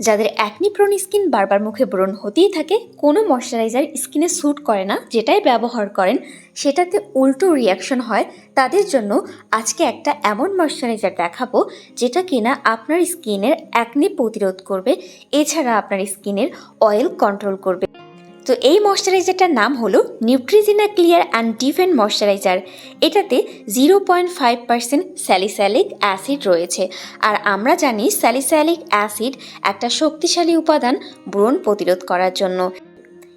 যাদের acne prone skin বারবার মুখে ব্রণ হতেই থাকে, কোনো ময়শ্চারাইজার স্কিনে স্যুট করে না, যেটাই ব্যবহার করেন, সেটাতে উল্টো রিয়াকশন হয়। তাদের জন্য আজকে একটা এমন ময়শ্চারাইজার দেখাবো, যেটা কিনা আপনার স্কিনের অ্যাকনি প্রতিরোধ করবে, এছাড়া আপনার স্কিনের অয়েল কন্ট্রোল করবে। তো এই ময়শ্চারাইজারটার নাম হলো Neutrogena clear and defend moisturiser এটাতে zero point five percent salicylic acid রয়েছে। আর আমরা জানি স্যালিস্যালিক অ্যাসিড একটা শক্তিশালী উপাদান ব্রণ প্রতিরোধ করার জন্য।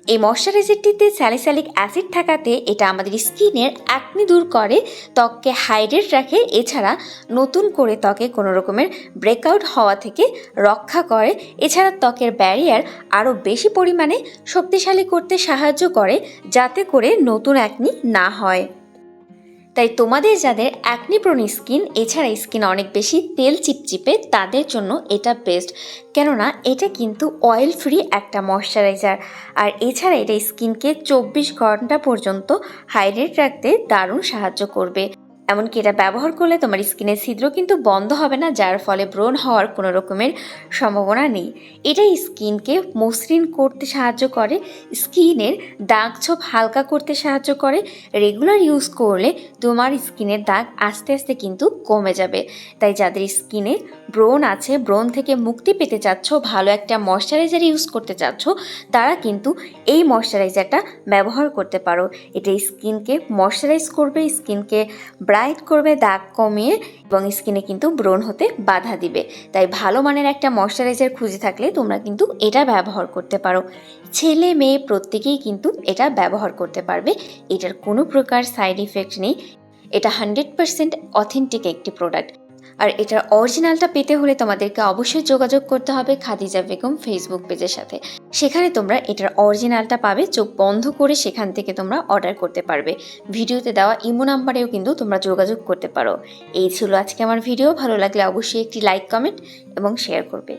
এই ময়শ্চারাইজারটিতে স্যালিস্যালিক অ্যাসিড থাকাতে এটা আমাদের স্কিনের অ্যাকনি দূর করে, ত্বককে হাইড্রেট রাখে, এছাড়া নতুন করে ত্বকে কোনো রকমের ব্রেকআউট হওয়া থেকে রক্ষা করে। এছাড়া ত্বকের ব্যারিয়ার আরও বেশি পরিমাণে শক্তিশালী করতে সাহায্য করে, যাতে করে নতুন অ্যাকনি না হয়। তাই তোমাদের যাদের অ্যাকনিপ্রোন স্কিন এছাড়া স্কিন অনেক বেশি তেল চিপচিপে, তাদের জন্য এটা বেস্ট কেননা এটা কিন্তু অয়েল ফ্রি একটা ময়শ্চারাইজার আর এছাড়া এটা স্কিনকে চব্বিশ ঘণ্টা পর্যন্ত হাইড্রেট রাখতে দারুণ সাহায্য করবে। এমনকি এটা ব্যবহার করলে তোমার স্কিনের ছিদ্র কিন্তু বন্ধ হবে না, যার ফলে ব্রণ হওয়ার কোনো রকমের সম্ভাবনা নেই। এটা স্কিনকে মসৃণ করতে সাহায্য করে, স্কিনের দাগ ছোপ হালকা করতে সাহায্য করে। রেগুলার ইউজ করলে তোমার স্কিনের দাগ আস্তে আস্তে কিন্তু কমে যাবে। তাই যাদের স্কিনে ব্রণ আছে, ব্রণ থেকে মুক্তি পেতে চাচ্ছ, ভালো একটা ময়শ্চারাইজার ইউজ করতে চাচ্ছ, তারা কিন্তু এই ময়শ্চারাইজারটা ব্যবহার করতে পারো। এটা স্কিনকে ময়শ্চারাইজ করবে, স্কিনকে ব্রাইট করবে দাগ কমিয়ে এবং স্কিনে কিন্তু ব্রণ হতে বাধা দিবে। তাই ভালো মানের একটা ময়শ্চারাইজার খুঁজে থাকলে তোমরা কিন্তু এটা ব্যবহার করতে পারো। ছেলে মেয়ে প্রত্যেকেই কিন্তু এটা ব্যবহার করতে পারবে। এটার কোনো প্রকার সাইড ইফেক্ট নেই। এটা হান্ড্রেড পারসেন্ট অথেন্টিক একটি প্রোডাক্ট আর এটার অরিজিনালটা পেতে হলে তোমাদেরকে অবশ্যই যোগাযোগ করতে হবে খাদিজা বেগম ফেসবুক পেজের সাথে। সেখানে তোমরা এটার অরিজিনালটা পাবে, চোখ বন্ধ করে সেখান থেকে তোমরা অর্ডার করতে পারবে। ভিডিওতে দেওয়া ইমো নাম্বারেও কিন্তু তোমরা যোগাযোগ করতে পারো। এই ছিল আজকে আমার ভিডিও, ভালো লাগলে অবশ্যই একটি লাইক কমেন্ট এবং শেয়ার করবে।